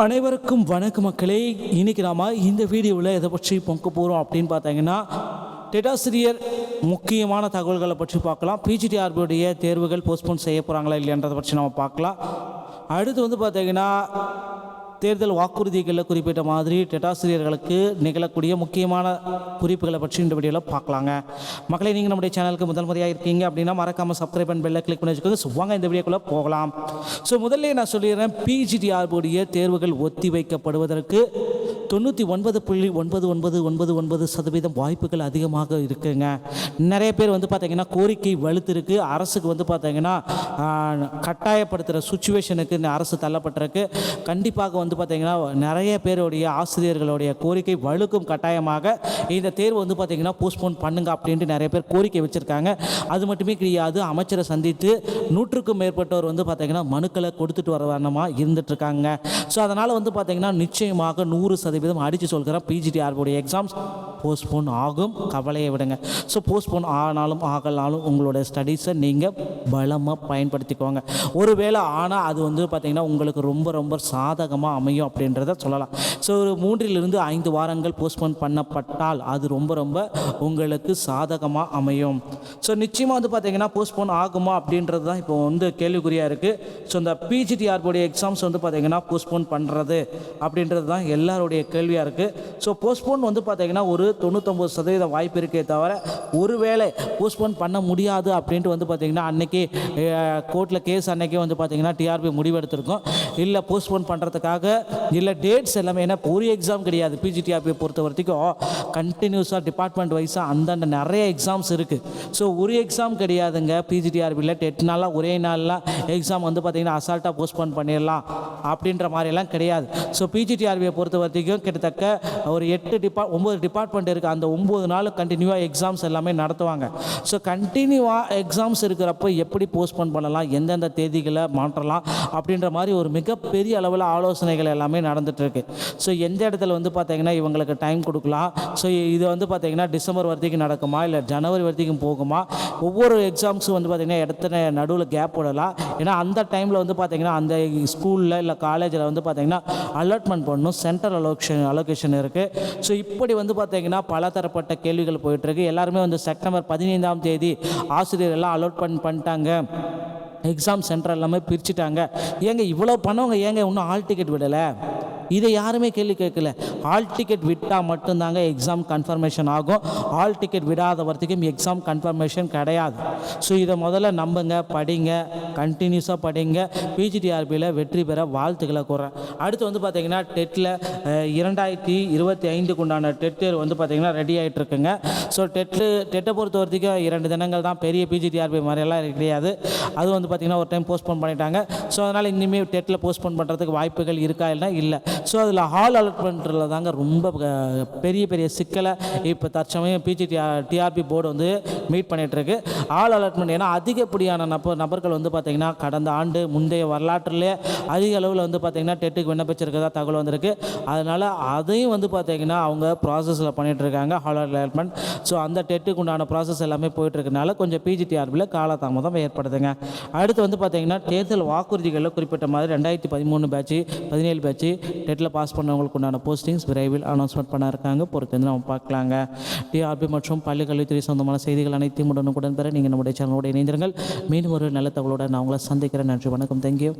அனைவருக்கும் வணக்க மக்களே இன்றைக்கி நாம் இந்த வீடியோவில் எதை பற்றி பொங்க போகிறோம் அப்படின்னு பார்த்தீங்கன்னா டெட்டாசிரியர் முக்கியமான தகவல்களை பற்றி பார்க்கலாம். பிஜிடிஆர்பியுடைய தேர்வுகள் போஸ்ட்போன் செய்ய போகிறாங்களா இல்லைன்றதை பற்றி நம்ம பார்க்கலாம். அடுத்து வந்து பார்த்தீங்கன்னா தேர்தல் வாக்குறுதிகளில் குறிப்பிட்ட மாதிரி டெட்டாசிரியர்களுக்கு நிகழக்கூடிய முக்கியமான குறிப்புகளை பற்றி இந்த வீடியோவில் பார்க்கலாங்க. மக்களை நீங்கள் நம்முடைய சேனலுக்கு முதல் முறையாக இருக்கீங்க அப்படின்னா மறக்காமல் சப்ஸ்கிரைப் அண்ட் பெல்லை கிளிக் பண்ணி வச்சுக்கோங்க. ஸோ வாங்க இந்த வீடியோக்குள்ளே போகலாம். ஸோ முதல்ல நான் சொல்லிடுறேன் பிஜிடிஆர்புடைய தேர்வுகள் ஒத்தி வைக்கப்படுவதற்கு தொண்ணூற்றி ஒன்பது புள்ளி ஒன்பது ஒன்பது ஒன்பது ஒன்பது சதவீதம் வாய்ப்புகள் அதிகமாக இருக்குங்க. நிறைய பேர் வந்து பார்த்தீங்கன்னா கோரிக்கை வலுத்திருக்கு. அரசுக்கு வந்து பார்த்தீங்கன்னா கட்டாயப்படுத்துகிற சுச்சுவேஷனுக்கு இந்த அரசு தள்ளப்பட்டிருக்கு. கண்டிப்பாக வந்து பார்த்தீங்கன்னா நிறைய பேருடைய ஆசிரியர்களுடைய கோரிக்கை வலுக்கும் கட்டாயமாக இந்த தேர்வு வந்து பார்த்தீங்கன்னா போஸ்ட்போன் பண்ணுங்க அப்படின்ட்டு நிறைய பேர் கோரிக்கை வச்சுருக்காங்க. அது மட்டுமே கிடையாது அமைச்சரை சந்தித்து நூற்றுக்கும் மேற்பட்டவர் வந்து பார்த்தீங்கன்னா மனுக்களை கொடுத்துட்டு வர வண்ணமாக இருந்துட்டுருக்காங்க ஸோ அதனால் வந்து பார்த்தீங்கன்னா நிச்சயமாக நூறு சதவீதம் விதம் அடித்து சொல்கிறேன் பிஜிடிஆர்புடைய எக்ஸாம்ஸ் போஸ்ட்போன் ஆகும். கவலையை விடுங்க. ஸோ போஸ்ட்போன் ஆனாலும் ஆகலாலும் உங்களோட ஸ்டடீஸை நீங்கள் பலமாக பயன்படுத்திக்கோங்க. ஒருவேளை ஆனால் அது வந்து பார்த்திங்கன்னா உங்களுக்கு ரொம்ப ரொம்ப சாதகமாக அமையும் அப்படின்றத சொல்லலாம். ஸோ ஒரு மூன்றிலிருந்து ஐந்து வாரங்கள் போஸ்ட்போன் பண்ணப்பட்டால் அது ரொம்ப ரொம்ப உங்களுக்கு சாதகமாக அமையும். ஸோ நிச்சயமாக வந்து பார்த்திங்கன்னா போஸ்ட்போன் ஆகுமா அப்படின்றது தான் இப்போ வந்து கேள்விக்குறியாக இருக்குது ஸோ இந்த பிஜிடிஆர்புடைய எக்ஸாம்ஸ் வந்து பார்த்திங்கன்னா போஸ்ட்போன் பண்ணுறது அப்படின்றது தான் எல்லாருடைய கேள்வியாக இருக்குது ஸோ போஸ்ட்போன் வந்து பார்த்திங்கன்னா ஒரு தொண்ணூத்தொம்பது சதவீதம் வாய்ப்பு இருக்கே தவிர ஒருவேளை போஸ்ட்போன் பண்ண முடியாது அப்படின்ட்டு வந்து பார்த்திங்கன்னா அன்னைக்கு கோர்ட்டில் கேஸ் அன்னைக்கே வந்து பார்த்திங்கன்னா டிஆர்பி முடிவெடுத்திருக்கோம். இல்லை போஸ்ட்போன் பண்ணுறதுக்காக இல்லை டேட்ஸ் எல்லாமே ஏன்னா ஒரு எக்ஸாம் கிடையாது. பிஜிடிஆர்பியை பொறுத்த வரைக்கும் கண்டினியூஸாக டிபார்ட்மெண்ட் வைஸாக அந்தந்த நிறைய எக்ஸாம்ஸ் இருக்குது ஸோ ஒரு எக்ஸாம் கிடையாதுங்க பிஜிடிஆர்பியில் எட்டு நாளாக ஒரே நாளில் எக்ஸாம் வந்து பார்த்திங்கன்னா அசால்ட்டாக போஸ்ட்போன் பண்ணிடலாம் அப்படின்ற மாதிரிலாம் கிடையாது. ஸோ பிஜிடிஆர்பியை பொறுத்த வரைக்கும் கிட்டத்தட்ட ஒரு எட்டு டிபா ஒம்பது டிபார்ட்மெண்ட் இருக்குது அந்த ஒம்பது நாள் கண்டினியூவாக எக்ஸாம்ஸ் எல்லாமே நடத்துவாங்க. ஸோ கண்டினியூவாக எக்ஸாம்ஸ் இருக்கிறப்போ எப்படி போஸ்ட்போன் பண்ணலாம் எந்தெந்த தேதிகளை மாற்றலாம் அப்படின்ற மாதிரி ஒரு மிகப்பெரிய அளவில் ஆலோசனைகள் எல்லாமே நடந்துகிட்ருக்கு ஸோ எந்த இடத்துல வந்து பார்த்திங்கன்னா இவங்களுக்கு டைம் கொடுக்கலாம். ஸோ இது வந்து பார்த்திங்கன்னா டிசம்பர் வரைக்கும் நடக்குமா இல்லை ஜனவரி வரைக்கும் போகுமா? ஒவ்வொரு எக்ஸாம்ஸும் வந்து பார்த்திங்கன்னா இடத்துல நடுவில் கேப் விடலாம் ஏன்னா அந்த டைமில் வந்து பார்த்திங்கன்னா அந்த ஸ்கூலில் இல்லை காலேஜில் வந்து பார்த்திங்கன்னா அலாட்மெண்ட் பண்ணணும் சென்ட்ரல் அலோகேஷன் அலோகேஷன் இருக்குது ஸோ இப்படி வந்து பார்த்திங்கன்னா பலதரப்பட்ட கேள்விகள் போயிட்டுருக்கு. எல்லாருமே வந்து செப்டம்பர் பதினைந்தாம் தேதி ஆசிரியர் எல்லாம் அலோட் பண்ணி பண்ணிட்டாங்க. எக்ஸாம் சென்டர் எல்லாமே பிரிச்சுட்டாங்க. ஏங்க இவ்வளோ பண்ணவங்க ஏங்க இன்னும் ஆல் டிக்கெட் விடலை? இதை யாருமே கேள்வி கேட்கல. ஹால் டிக்கெட் விட்டால் மட்டும்தாங்க எக்ஸாம் கன்ஃபர்மேஷன் ஆகும். ஹால் டிக்கெட் விடாத வரைக்கும் எக்ஸாம் கன்ஃபர்மேஷன் கிடையாது. ஸோ இதை முதல்ல நம்புங்க படிங்க கண்டினியூஸாக படிங்க. பிஜிடிஆர்பியில் வெற்றி பெற வாழ்த்துக்களை கூறேன். அடுத்து வந்து பார்த்தீங்கன்னா டெட்டில் இரண்டாயிரத்தி இருபத்தி ஐந்துக்கு உண்டான டெட் தேர்வு வந்து பார்த்தீங்கன்னா ரெடி ஆகிட்டு இருக்குங்க ஸோ டெட்டு டெட்டை பொறுத்த வரைக்கும் இரண்டு தினங்கள் தான் பெரிய பிஜிடிஆர்பி மாதிரியெல்லாம் கிடையாது. அது வந்து பார்த்திங்கன்னா ஒரு டைம் போஸ்ட்போன் பண்ணிட்டாங்க. ஸோ அதனால் இனிமேல் டெட்டில் போஸ்ட்போன் பண்ணுறதுக்கு வாய்ப்புகள் இருக்கா இல்லைனா இல்லை. ஸோ அதில் ஹால் அலாட்மெண்ட்டில் தாங்க ரொம்ப பெரிய பெரிய சிக்கலை இப்போ தற்சமயம் பிஜி டிஆர்பி போர்டு வந்து மீட் பண்ணிகிட்ருக்கு ஹால் அலாட்மெண்ட் ஏன்னா அதிகப்படியான நபர் நபர்கள் வந்து பார்த்திங்கன்னா கடந்த ஆண்டு முந்தைய வரலாற்றிலே அதிக அளவில் வந்து பார்த்திங்கன்னா டெட்டுக்கு விண்ணப்பிச்சிருக்கிறதா தகவல் வந்திருக்கு. அதனால் அதையும் வந்து பார்த்திங்கன்னா அவங்க ப்ராசஸில் பண்ணிகிட்ருக்காங்க ஹால் அலாட்மெண்ட் ஸோ அந்த டெட்டுக்கு உண்டான ப்ராசஸ் எல்லாமே போயிட்டுருக்கனால கொஞ்சம் பிஜிடிஆர்பியில் காலதாமதம் ஏற்படுதுங்க. அடுத்து வந்து பார்த்திங்கன்னா தேர்தல் வாக்குறுதிகளில் குறிப்பிட்ட மாதிரி ரெண்டாயிரத்தி பதிமூணு பேட்ச் பதினேழு பேட்ச் டெட்டில் பாஸ் பண்ணவங்களுக்கு உண்டான போஸ்டிங்ஸ் விரைவில் அனௌன்ஸ்மெண்ட் பண்ண இருக்காங்க. வந்து நம்ம பார்க்கலாங்க. டிஆர்பி மற்றும் பள்ளி கல்வித்துறை சொந்தமான செய்திகள் அனைத்தையும் உடனுக்குடன் பெற நீங்கள் நம்முடைய சேனலோடு இணைந்திருங்கள். மீண்டும் ஒரு நல்ல தகவலோட நான் உங்களை சந்திக்கிறேன். நன்றி வணக்கம். தேங்க்யூ